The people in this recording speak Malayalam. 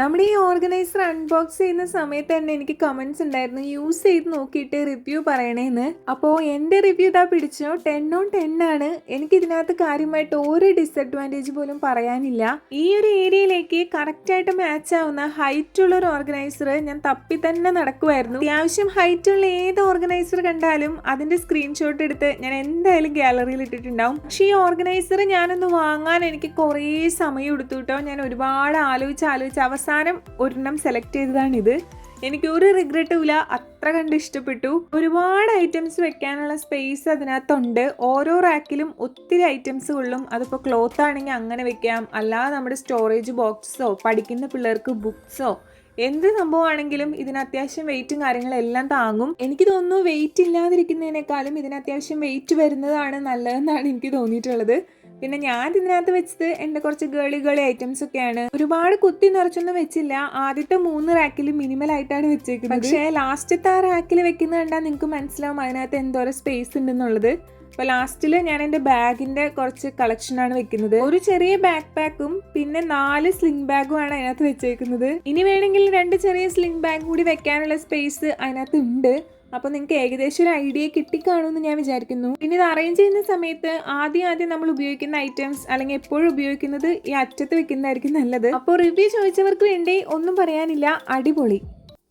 നമ്മുടെ ഈ ഓർഗനൈസർ അൺബോക്സ് ചെയ്യുന്ന സമയത്ത് തന്നെ എനിക്ക് കമൻസ് ഉണ്ടായിരുന്നു. യൂസ് ചെയ്ത് നോക്കിയിട്ട് റിവ്യൂ പറയണേന്ന്. അപ്പോൾ എന്റെ റിവ്യൂ ഇതാ പിടിച്ചോ. ടെൻ ഓൺ ടെൻ ആണ്. എനിക്ക് ഇതിനകത്ത് കാര്യമായിട്ട് ഒരു ഡിസഡ്വാന്റേജ് പോലും പറയാനില്ല. ഈ ഒരു ഏരിയയിലേക്ക് കറക്റ്റായിട്ട് മാച്ച് ആവുന്ന ഹൈറ്റ് ഉള്ള ഒരു ഓർഗനൈസർ ഞാൻ തപ്പി തന്നെ നടക്കുമായിരുന്നു അത്യാവശ്യം ഹൈറ്റ് ഉള്ള ഏത് ഓർഗനൈസർ കണ്ടാലും അതിന്റെ സ്ക്രീൻഷോട്ട് എടുത്ത് ഞാൻ എന്തായാലും ഗാലറിയിൽ ഇട്ടിട്ടുണ്ടാവും. പക്ഷേ ഈ ഓർഗനൈസർ ഞാനൊന്ന് വാങ്ങാൻ എനിക്ക് കുറേ സമയം എടുത്തു കേട്ടോ. ഞാൻ ഒരുപാട് ആലോചിച്ച് ആലോചിച്ച് അവസാനം ഒരെണ്ണം സെലക്ട് ചെയ്തതാണിത്. എനിക്ക് ഒരു റിഗ്രറ്റും ഇല്ല. അത്ര കണ്ട് ഇഷ്ടപ്പെട്ടു. ഒരുപാട് ഐറ്റംസ് വെക്കാനുള്ള സ്പേസ് അതിനകത്തുണ്ട്. ഓരോ റാക്കിലും ഒത്തിരി ഐറ്റംസ് കൊള്ളും അതിപ്പോൾ ക്ലോത്ത് ആണെങ്കിൽ അങ്ങനെ വെക്കാം. അല്ലാതെ നമ്മുടെ സ്റ്റോറേജ് ബോക്സോ പഠിക്കുന്ന പിള്ളേർക്ക് ബുക്സോ എന്ത് സംഭവമാണെങ്കിലും ഇതിന് അത്യാവശ്യം വെയിറ്റും കാര്യങ്ങളെല്ലാം താങ്ങും. എനിക്ക് തോന്നുന്നു വെയിറ്റ് ഇല്ലാതിരിക്കുന്നതിനേക്കാളും ഇതിന് അത്യാവശ്യം വെയിറ്റ് വരുന്നതാണ് നല്ലതെന്നാണ് എനിക്ക് തോന്നിയിട്ടുള്ളത്. പിന്നെ ഞാൻ ഇതിനകത്ത് വെച്ചത് എന്റെ കുറച്ച് ഗേളി ഗേളി ഐറ്റംസ് ഒക്കെയാണ്. ഒരുപാട് കുത്തി നിറച്ചൊന്നും വെച്ചില്ല. ആദ്യത്തെ മൂന്ന് റാക്കിൽ മിനിമൽ ആയിട്ടാണ് വെച്ചേക്കുന്നത്. പക്ഷേ ലാസ്റ്റത്തെ ആ റാക്കിൽ വെക്കുന്നത് കണ്ടാൽ നിങ്ങൾക്ക് മനസ്സിലാവും അതിനകത്ത് എന്തോരം സ്പേസ് ഉണ്ടെന്നുള്ളത്. അപ്പോൾ ലാസ്റ്റിൽ ഞാൻ എന്റെ ബാഗിന്റെ കുറച്ച് കളക്ഷനാണ് വെക്കുന്നത്. ഒരു ചെറിയ ബാക്ക് പാക്കും പിന്നെ നാല് സ്ലിംഗ് ബാഗും ആണ് അതിനകത്ത് വെച്ചേക്കുന്നത്. ഇനി വേണമെങ്കിൽ രണ്ട് ചെറിയ സ്ലിംഗ് ബാഗ് കൂടി വെക്കാനുള്ള സ്പേസ് അതിനകത്ത് ഉണ്ട്. അപ്പോൾ നിങ്ങൾക്ക് ഏകദേശം ഒരു ഐഡിയ കിട്ടിക്കാണുമെന്ന് ഞാൻ വിചാരിക്കുന്നു. പിന്നെ ഇത് അറേഞ്ച് ചെയ്യുന്ന സമയത്ത് ആദ്യം ആദ്യം നമ്മൾ ഉപയോഗിക്കുന്ന ഐറ്റംസ് അല്ലെങ്കിൽ എപ്പോഴും ഉപയോഗിക്കുന്നത് ഈ അറ്റത്ത് വെക്കുന്നതായിരിക്കും നല്ലത്. അപ്പോൾ റിവ്യൂ ചോദിച്ചവർക്ക് വേണ്ടി ഒന്നും പറയാനില്ല. അടിപൊളി.